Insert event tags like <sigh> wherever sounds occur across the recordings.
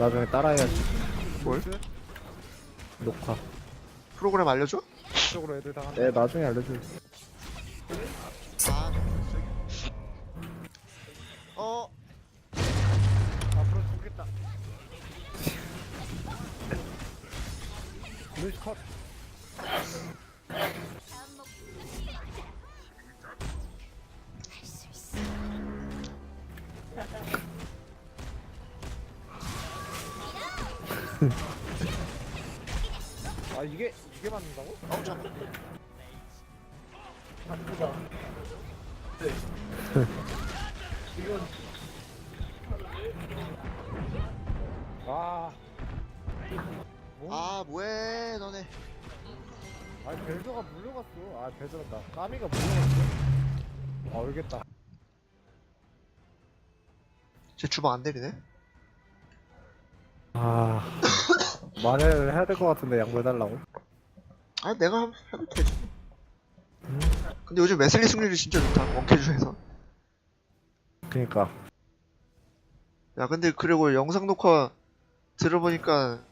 나중에 따라해야지 뭘? 녹화 프로그램 알려줘? 쪽으로 애들 다. 네 나중에 알려줘 아 어? 앞으로 죽겠다. <laughs> 루이스 컷. 아 이게 이게 맞는다고? 어 잠깐 아. 뭐? 아 뭐해 너네 아 벨저가 물려갔어. 아 벨저란다. 까미가 물려갔어. 아 알겠다. 제 주방 안 내리네 아 <laughs> 말을 해야 될 것 같은데 양보해달라고? 아 내가 하면, 하면 되지 근데 요즘 웨슬리 승률이 진짜 좋다 원캐주에서. 그니까. 야 근데 그리고 영상 녹화 들어보니까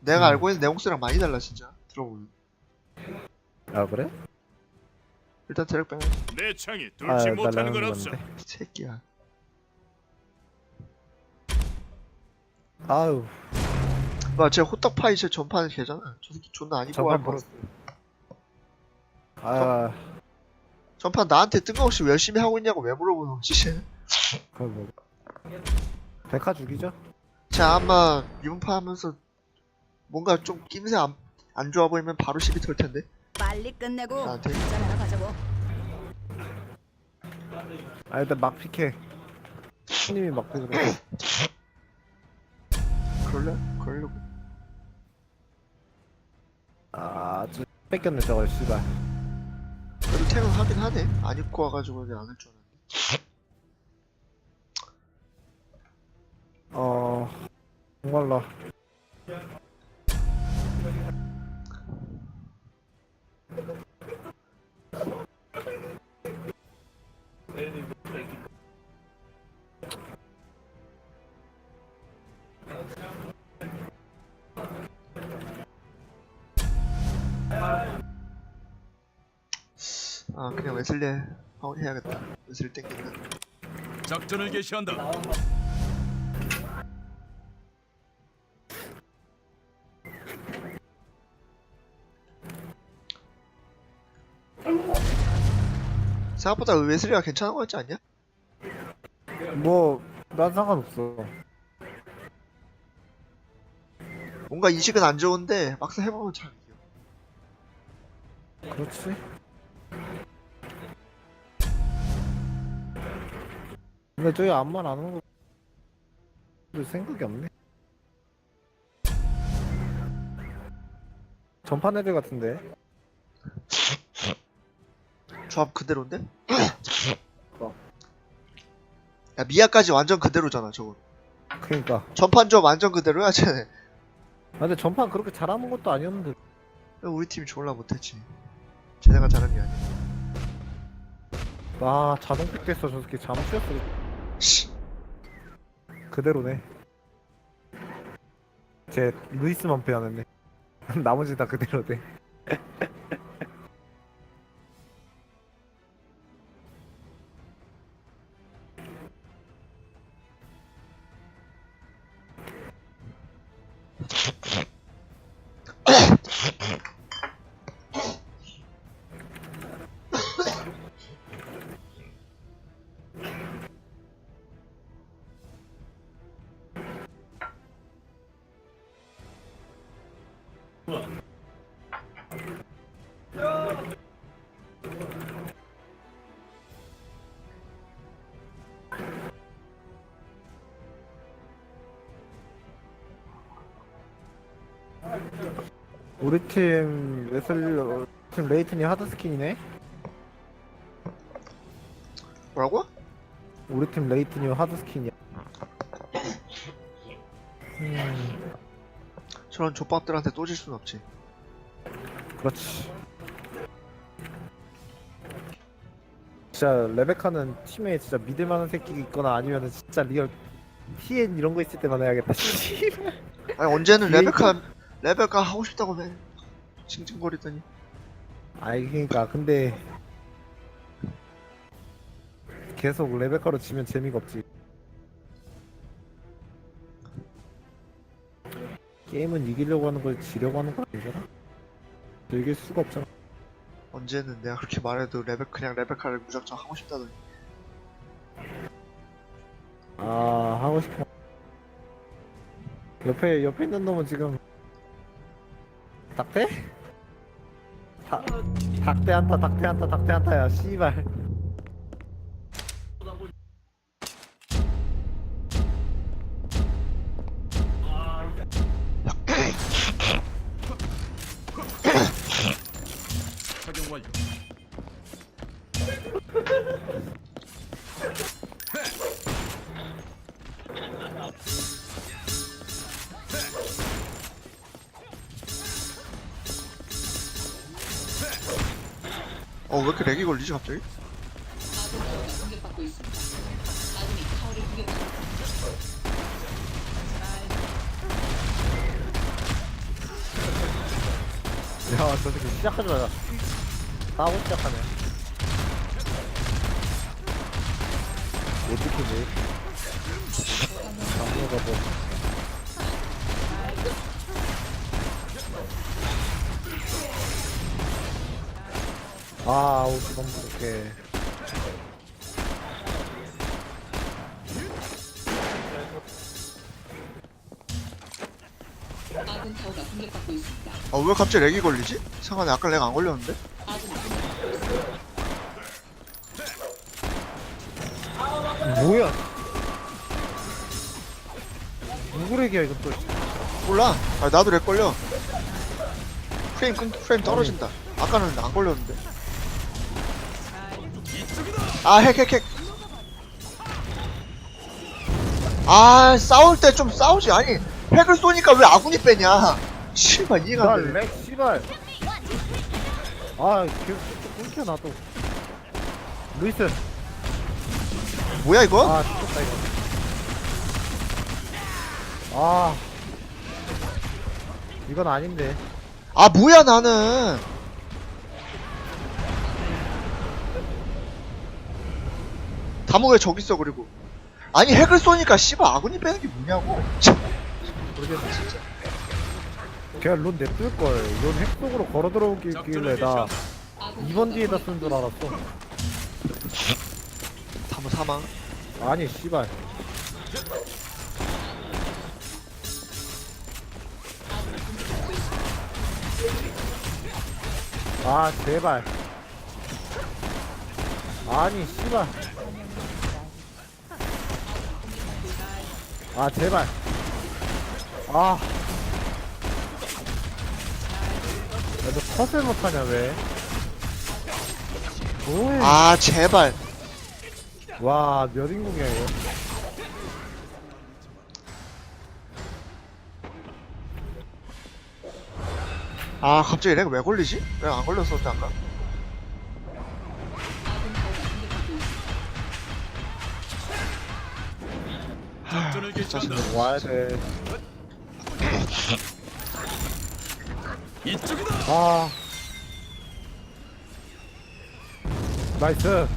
내가 음. 알고 있는 내 목소리랑 많이 달라 진짜. 들어보면. 아 그래? 일단 드랙 빼. 내 창이 아 뚫지 못하는 날라는 건 없어. 건데 새끼야. 아유 와 쟤 호떡파이 쟤 전판 걔잖아 저 새끼 존나 안 입고 전판 벌었어. 아. 전판 나한테 뜬금없이 열심히 하고 있냐고 왜 물어보는 거지? 쟤 <laughs> 그럼 뭐. 백화 죽이죠? 쟤 아마 이분파 하면서 뭔가 좀 낌새 안, 안 좋아 보이면 바로 시비 털 텐데. 빨리 끝내고 나한테? 가자고. 아 일단 막 피해 손님이 막 피해 그럴래? 그러려고 아저 뺏겼네 저걸 씨발. 그래도 탱은 하긴 하네. 안 입고 와가지고 내가 안할 줄 알았는데 어 정말로 아 그냥 웨슬리 하고 해야겠다. 웨슬리 땡긴다 작전을 개시한다. 생각보다 웨슬리가 괜찮은 거 같지 않냐? 뭐 난 상관없어. 뭔가 인식은 안 좋은데 막상 해보면 잘 이겨. 그렇지 근데 저기 암만 안 오는 거 생각이 없네. 전판 애들 같은데. 조합 그대로인데? <coughs> 어. 야 미아까지 완전 그대로잖아 저거. 그니까. 전판 조합 완전 그대로야 쟤네. 아, 근데 전판 그렇게 잘하는 것도 아니었는데. 우리 팀이 졸라 못했지 쟤네가 잘한 게 아니야. 아 자동 픽 됐어 저 새끼. 잠수였어. 씨. 그대로네. 제 루이스만 빼야했네 <laughs> 나머지 다 그대로네 <laughs> 우리 팀 어, 팀 레이튼이 하드 스킨이네? 뭐라고? 우리 팀 레이튼이 하드 스킨이야. 음 저런 족밥들한테 또 질 순 없지 그렇지 진짜 레베카는 팀에 진짜 믿을만한 새끼가 있거나 아니면 진짜 리얼 TN 이런 거 있을 때만 해야겠다. <laughs> 아니 언제는 뒤에 레베카 레베카 하고 싶다고 해 징징거리더니 아이 그러니까 근데 계속 레베카로 치면 재미가 없지. 게임은 이기려고 하는 걸 지려고 하는 거 아니잖아? 즐길 수가 없잖아. 언제는 내가 그렇게 말해도 레베 그냥 레베카를 무작정 하고 싶다더니 아 하고 싶어. 옆에 옆에 있는 놈은 지금 닭대? 닭 닭대 한타 닭대 한타 닭대 한타야 씨발. 어왜 이렇게 렉이 걸리지 갑자기? 야저 새끼 시작하자마자 싸우고 시작하네. 어떻게 돼? 강로가 뭐. 아, 옷이 너무 부족해. 아군 타워가 공격받고 있습니다. 아 왜 갑자기 렉이 걸리지? 상관에 아까 렉 안 걸렸는데? 뭐야? 누구래기야 이건 또. 몰라 아 나도 렉 걸려 프레임 끊 프레임 떨어진다 아까는 안 걸렸는데 아 핵 핵 핵 아 싸울 때 좀 싸우지 아니 핵을 쏘니까 왜 아군이 빼냐 씨발 이해가 안 되네 나렉 씨발. 아, 계속 끊겨 나도. 루이스. 뭐야 이거? 아, 죽었다 이거. 아. 이건 아닌데. 아 뭐야 나는 다모 왜 저기 있어 그리고 아니 핵을 쏘니까 씨발 아군이 빼는 게 뭐냐고 참, 모르겠네 진짜 걔가 론 냅둘 걸. 론 핵속으로 걸어 들어오길래 나 개시한다. 아군 2번 뒤에다 쓴 줄 알았어. 다모 사망 아니, 씨발. 아, 제발. 아니, 씨발. 아, 제발. 아. 야, 너 컷을 못하냐, 왜? 뭐해? 아 제발 와, 몇 인공이야, 이거. 아 갑자기 렉 왜 걸리지? 렉 안 걸렸었는데 아까 짜증나. 와야 돼. 이쪽이다. 아. 나이스.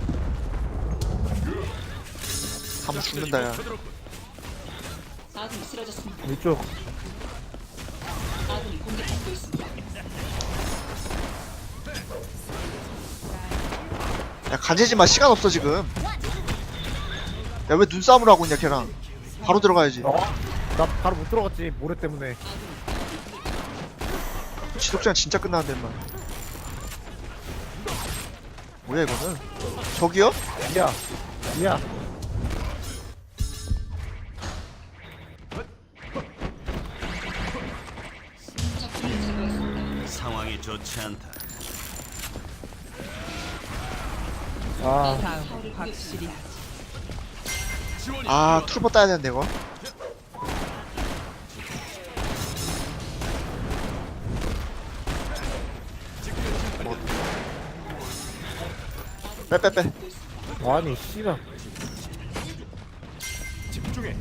다모 죽는다 야 쳐들었군. 아군이 쓰러졌습니다. 이쪽. 아군이 공격받고 있습니다. 야 간제지 마 시간 없어 지금 야 왜 눈싸움을 하고 있냐 걔랑 바로 들어가야지 어? 나 바로 못 들어갔지 모래 때문에. 지독장 진짜 끝나는데 인마 뭐야 이거는 저기요? 야, 야. 적군을 제거했습니다. 상황이 좋지 않다. 아, 타워를 확실히 지 아 turbo 따야 되는데 이거 뭐. 빼빼빼 아니 씨발. 집중해.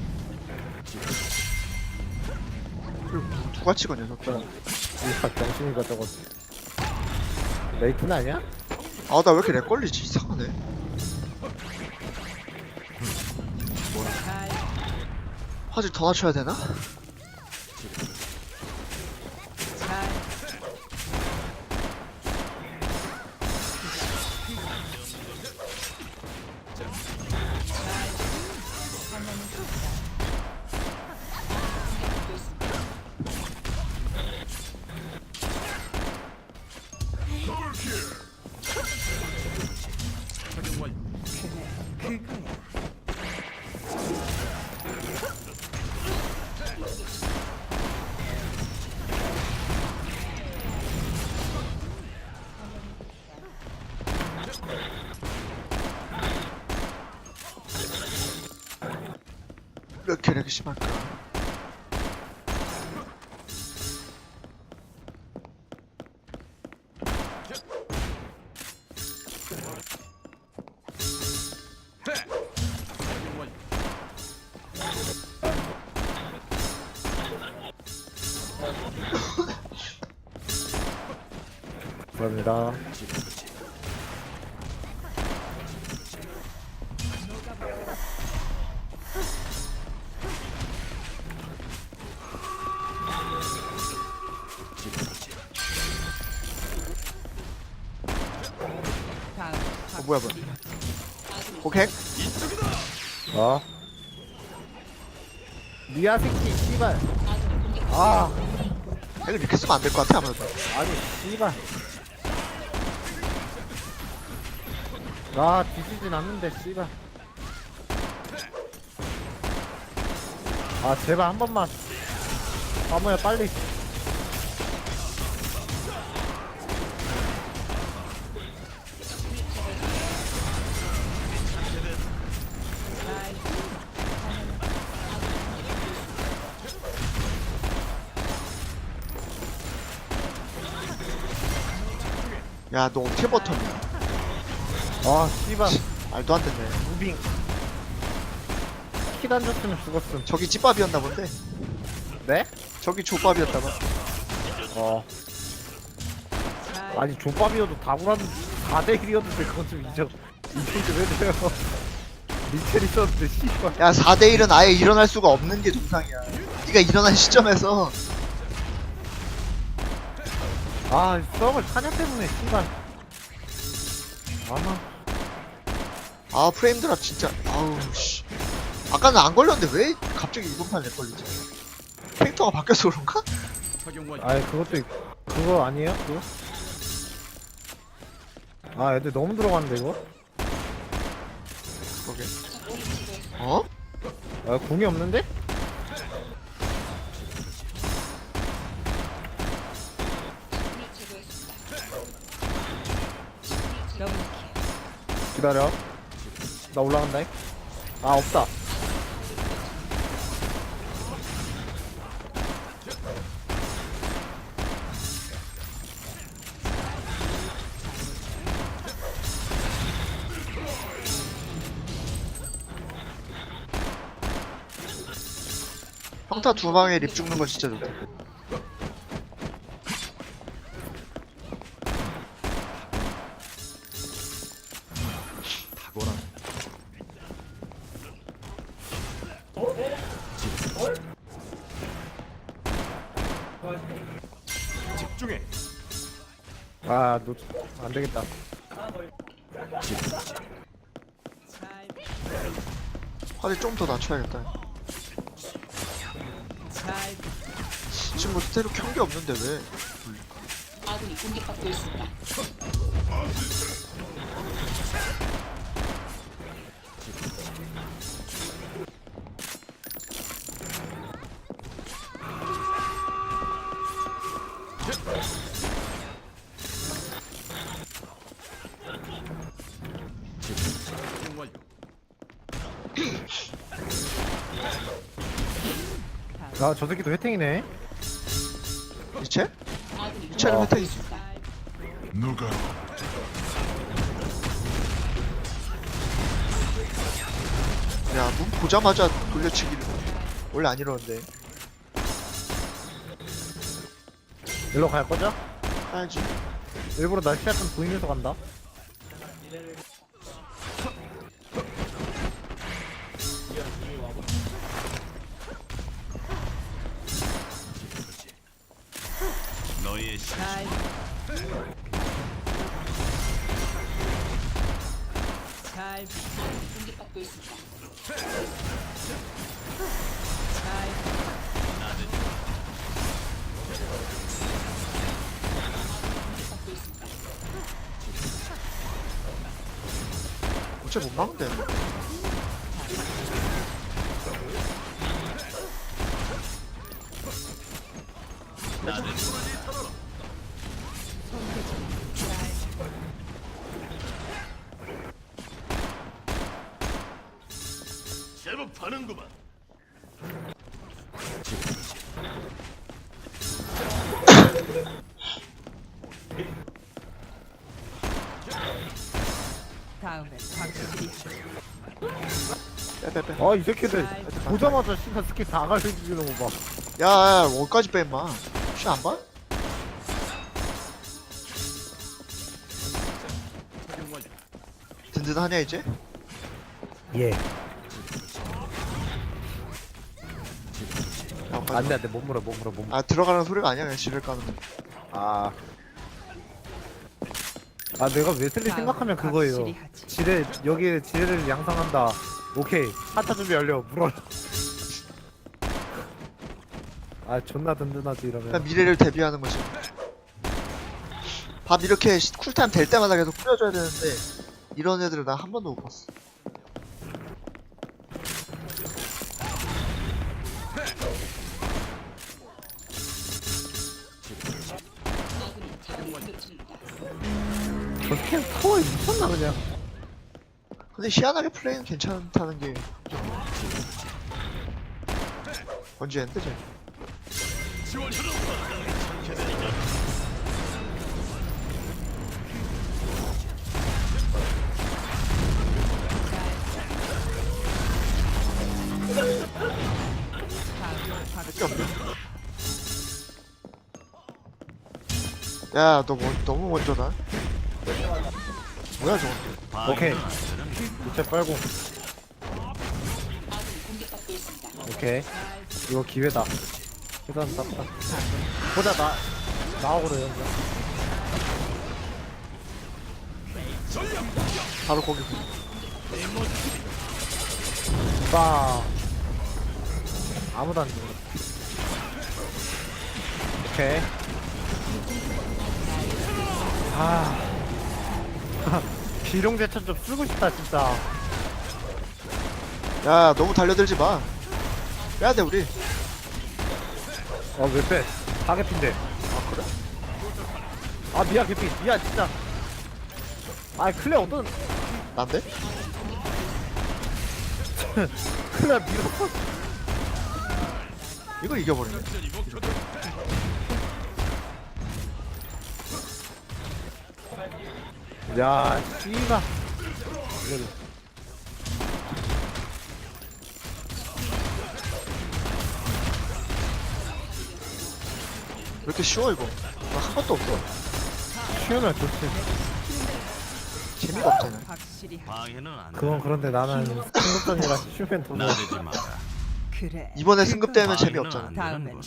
누가 찍어 녀석 이가 정신이가 저거 레이튼 아니야? 아나 왜 이렇게 렉 걸리지 이상하네 화질 더 낮춰야 되나? 왜 이렇게 렉이 심할까 착용 완료. 감사합니다 뭐야 뭐야. 고객? 어? 미아 새끼 씨발. 아. 핵을 이렇게 쓰면 안 될 것 같아 아무래도. 아니 씨발. 아 뒤지진 않는데 씨발. 아 제발 한 번만. 아무야 빨리 야 너 어떻게 버텼냐? 아 씨발. 말도 안 되네. 무빙. 킬안 줬으면 죽었음. 저기 찐밥이었나 본데? 네? 저기 족밥이었다 봐 어. 아니 족밥이어도 다구란 4대1이었는데 그건 좀 인정. 인정 좀 해줘요. 리첼 있었는데 씨발. 야 4대 1은 아예 일어날 수가 없는 게 정상이야. 네가 일어난 시점에서 아 썸을 타냐 때문에 씨발 아마 아 프레임 드랍 진짜 아우 씨 아까는 안 걸렸는데 왜 갑자기 이번 판에 걸리지 캐릭터가 바뀌어서 그런가? 아니 그것도 있- 그거 아니에요 그거? 아 애들 너무 들어갔는데 이거? 그러게 어? 아 공이 없는데? 기다려. 나 올라간다. 아 없다. 평타 두 방에 립 죽는 거 진짜 좋다 안 되겠다 화질 좀 더 낮춰야겠다 지금 뭐 스테로 켠게 없는데 왜 아군이 공격받고 있습니다. 아 저 새끼도 회탱이네 이체? 이체는 어. 혜택이지 누가 야 문 보자마자 돌려치기를 원래 안 이러는데 일로 갈 거죠? 가야지 일부러 나 시야 좀 보이면서 간다. 어째 못 막는데 빼빼빼 아, 이 새끼들. 보자마자 씨발 스킬 다 갈려주는 거 봐. 야야 원까지 빼 임마 혹시 안 봐? 든든하냐 이제? 예. 야, 안 돼, 안 돼. 못 물어, 못 물어, 못 물어. 아 들어가는 소리가 아니야 그냥 지를 까는 거 아. 아, 내가 웨슬리 생각하면 그거예요. 지뢰, 여기에 지뢰를 양상한다. 오케이. 하차 준비 완료. 물어라. 아, 존나 든든하지, 그냥 이러면. 미래를 대비하는 거지 밥 이렇게 시- 쿨타임 될 때마다 계속 뿌려줘야 되는데 이런 애들을 나 한 번도 못 봤어. 저 스캔 타워에 미쳤나, 그냥. 근데 희한하게 플레이는 괜찮다는 게 뭔지 엔드 쟤. 할게 없네 야 너 뭐, 너무 먼저다. 뭐야 저거? 오케이. 밑에 빨고. 오케이. 이거 기회다. 계단 땄다. 보자, 나, 나오고래요, 그냥. 바로 거기 빵. 아무도 안 죽어. 오케이. 아. <laughs> 비룡 대천 좀 쓰고 싶다, 진짜. 야 너무 달려들지 마 빼야 돼 우리 어, 왜 빼? 다 개핀데. 아, 그래? 아, 미야, 개피. 미야, 진짜. 아, 클레 어떤, 난데? <laughs> 클레 밀어. 이걸 이겨버리네 야, 씨가. 왜 이렇게 쉬워 이거 나한 번도 없어 쉬우면 좋지. 재미가 없잖아 확실히. 방해는 안 돼. 그건 그런데 나는 승급전이라 쉬우면 더 좋아. 나대지 마라. 그래. 이번에 승급되면 방해는 재미없잖아 안 다음엔.